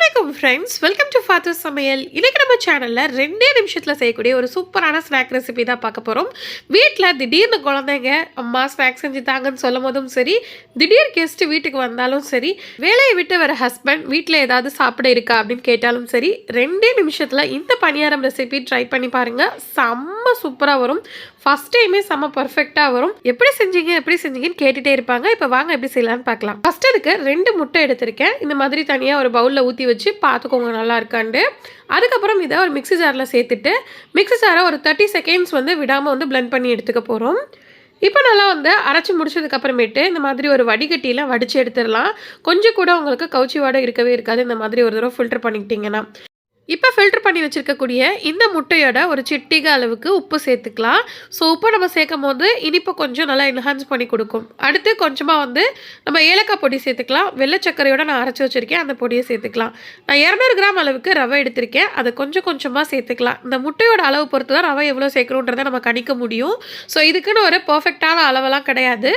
Friends welcome to father சமையல் இன்றைக்கி நம்ம சேனலில் ரெண்டே நிமிஷத்தில் செய்யக்கூடிய ஒரு சூப்பரான ஸ்நாக் ரெசிபி தான் பார்க்க போகிறோம் வீட்டில் திடீர்னு குழந்தைங்க அம்மா ஸ்நாக்ஸ் செஞ்சு தாங்கன்னு சொல்லும் போதும் சரி திடீர் கெஸ்ட்டு வீட்டுக்கு வந்தாலும் சரி வேலையை விட்டு வர ஹஸ்பண்ட் வீட்டில் ஏதாவது சாப்பிட இருக்கா அப்படின்னு கேட்டாலும் சரி ரெண்டே நிமிஷத்தில் இந்த பணியாரம் ரெசிபி ட்ரை பண்ணி பாருங்கள் செம்ம சூப்பராக வரும். ஃபஸ்ட் டைமே செம்ம பர்ஃபெக்டாக வரும். எப்படி செஞ்சீங்க எப்படி செஞ்சீங்கன்னு கேட்டுகிட்டே இருப்பாங்க. இப்போ வாங்க எப்படி செய்யலாம்னு பார்க்கலாம். ஃபஸ்ட் அதுக்கு ரெண்டு முட்டை எடுத்திருக்கேன். இந்த மாதிரி தனியாக ஒரு பவுலில் ஊற்றி வச்சு பார்த்துக்கோங்க நல்லா இருக்காண்டு அதுக்கப்புறம் இதை ஒரு மிக்ஸி ஜாரில் சேர்த்துட்டு மிக்ஸி ஜாரை ஒரு தேர்ட்டி செகண்ட்ஸ் வந்து விடாமல் வந்து பிளெண்ட் பண்ணி எடுத்துக்க போகிறோம் இப்போ நல்லா வந்து அரைச்சி முடிச்சதுக்கப்புறமேட்டு இந்த மாதிரி ஒரு வடிகட்டியில் வடித்து எடுத்துடலாம். கொஞ்சம் கூட உங்களுக்கு கவுச்சி வாடை இருக்கவே இருக்காது. இந்த மாதிரி ஒரு தடவை ஃபில்டர் பண்ணிக்கிட்டிங்கன்னா. இப்போ ஃபில்டர் பண்ணி வச்சுருக்கக்கூடிய இந்த முட்டையோட ஒரு சிட்டிக அளவுக்கு உப்பு சேர்த்துக்கலாம். ஸோ உப்பு நம்ம சேர்க்கும் போது இனிப்பு கொஞ்சம் நல்லா என்ஹான்ஸ் பண்ணி கொடுக்கும். அடுத்து கொஞ்சமாக வந்து நம்ம ஏலக்காய் பொடி சேர்த்துக்கலாம். வெள்ளை சர்க்கரையோட நான் அரைச்சி வச்சுருக்கேன். அந்த பொடியை சேர்த்துக்கலாம். நான் இரநூறு கிராம் அளவுக்கு ரவை எடுத்திருக்கேன். அதை கொஞ்சம் கொஞ்சமாக சேர்த்துக்கலாம். இந்த முட்டையோட அளவு பொறுத்து தான் ரவை எவ்வளோ சேர்க்கணுன்றதை நம்ம கணிக்க முடியும். ஸோ இதுக்குன்னு ஒரு பர்ஃபெக்டான அளவெல்லாம் கிடையாது.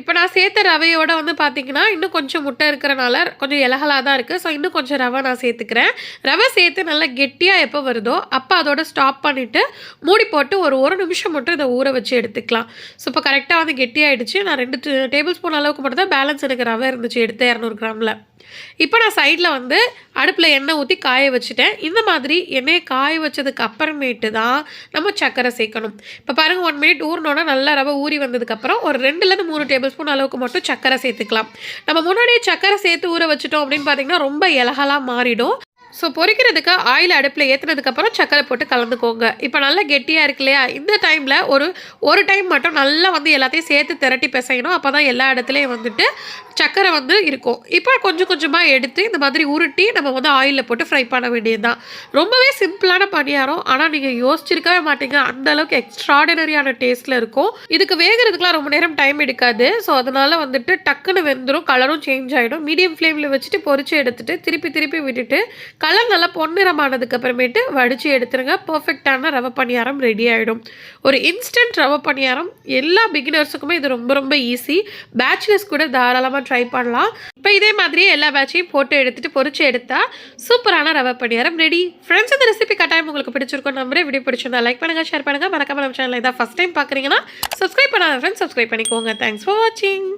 இப்போ நான் சேர்த்த ரவையோட வந்து பார்த்திங்கன்னா இன்னும் கொஞ்சம் முட்டை இருக்கிறனால கொஞ்சம் இலகலாக தான் இருக்குது ஸோ இன்னும் கொஞ்சம் ரவை நான் சேர்த்துக்கிறேன். ரவை சேர்த்து நல்லா கெட்டியாக எப்போ வருதோ அப்போ அதோட ஸ்டாப் பண்ணிவிட்டு மூடி போட்டு ஒரு ஒரு நிமிஷம் மட்டும் இதை ஊற வச்சு எடுத்துக்கலாம். ஸோ இப்போ கரெக்டாக வந்து கெட்டியாயிடுச்சு. நான் ரெண்டு டேபிள் ஸ்பூன் அளவுக்கு மட்டும் தான் பேலன்ஸ் எனக்கு ரவை இருந்துச்சு எடுத்தேன் இரநூறு கிராமில். இப்போ நான் சைடில் வந்து அடுப்பில் எண்ணெய் ஊற்றி காய வச்சுட்டேன். இந்த மாதிரி எண்ணெயை காய வச்சதுக்கு அப்புறமேட்டு தான் நம்ம சர்க்கரை சேர்க்கணும். இப்போ பாருங்கள் ஒன் மினிட் ஊறினோன்னா நல்லா ரவை ஊறி வந்ததுக்கப்புறம் ஒரு ரெண்டுலேருந்து மூணு டேபிள் ஸ்பூன் அளவுக்கு மட்டும் சர்க்கரை சேர்த்துக்கலாம். நம்ம முன்னாடியே சர்க்கரை சேர்த்து ஊற வச்சுட்டோம் அப்படின்னு பார்த்தீங்கன்னா ரொம்ப இலகலாக மாறிடும். ஸோ பொறிக்கிறதுக்கு ஆயில் அடுப்பில் ஏற்றுனதுக்கப்புறம் சக்கரை போட்டு கலந்துக்கோங்க. இப்போ நல்லா கெட்டியாக இருக்கு இல்லையா? இந்த டைமில் ஒரு ஒரு டைம் மட்டும் நல்லா வந்து எல்லாத்தையும் சேர்த்து திரட்டி பிசையணும். அப்போ தான் எல்லா இடத்துலையும் வந்துட்டு சக்கரை வந்து இருக்கும். இப்போ கொஞ்சம் கொஞ்சமாக எடுத்து இந்த மாதிரி உருட்டி நம்ம வந்து ஆயிலில் போட்டு ஃப்ரை பண்ண வேண்டியது தான் ரொம்பவே சிம்பிளான பணியாரம். ஆனால் நீங்கள் யோசிச்சிருக்கவே மாட்டீங்க. அந்த அளவுக்கு எக்ஸ்ட்ராடினரியான டேஸ்ட்டில் இருக்கும். இதுக்கு வேகிறதுக்குலாம் ரொம்ப நேரம் டைம் எடுக்காது. ஸோ அதனால் வந்துட்டு டக்குன்னு வெந்துடும் கலரும் சேஞ்ச் ஆகிடும் மீடியம் ஃப்ளேமில் வச்சுட்டு பொறிச்சு எடுத்துட்டு திருப்பி திருப்பி விட்டுட்டு கலர் நல்லா பொன்னிறமானதுக்கு அப்புறமேட்டு வடித்து எடுத்துருங்க. பர்ஃபெக்டான ரவை பணியாரம் ரெடி ஆகிடும் ஒரு இன்ஸ்டன்ட் ரவை பணியாரம் எல்லா பிகினர்ஸுக்குமே இது ரொம்ப ரொம்ப ஈஸி பேச்சுலர்ஸ் கூட தாராளமாக ட்ரை பண்ணலாம். இப்போ இதே மாதிரியே எல்லா பேட்சையும் போட்டு எடுத்துகிட்டு பொறிச்சு எடுத்தால் சூப்பரான ரவை பணியாரம் ரெடி ஃப்ரெண்ட்ஸ் இந்த ரெசிபி கட்டாயம் உங்களுக்கு பிடிச்சிருக்கும் நம்பரே வீடியோ பிடிச்சிருந்தா லைக் பண்ணுங்கள் ஷேர் பண்ணுங்கள் மறக்காம நம்ம சேனல் இதான் ஃபஸ்ட் டைம் பார்க்குறீங்கன்னா சப்ஸ்கிரைப் பண்ணாத ஃப்ரெண்ட்ஸ் சப்ஸ்கிரைப் பண்ணிக்கோங்க. தேங்க்ஸ் ஃபார் வாட்சிங்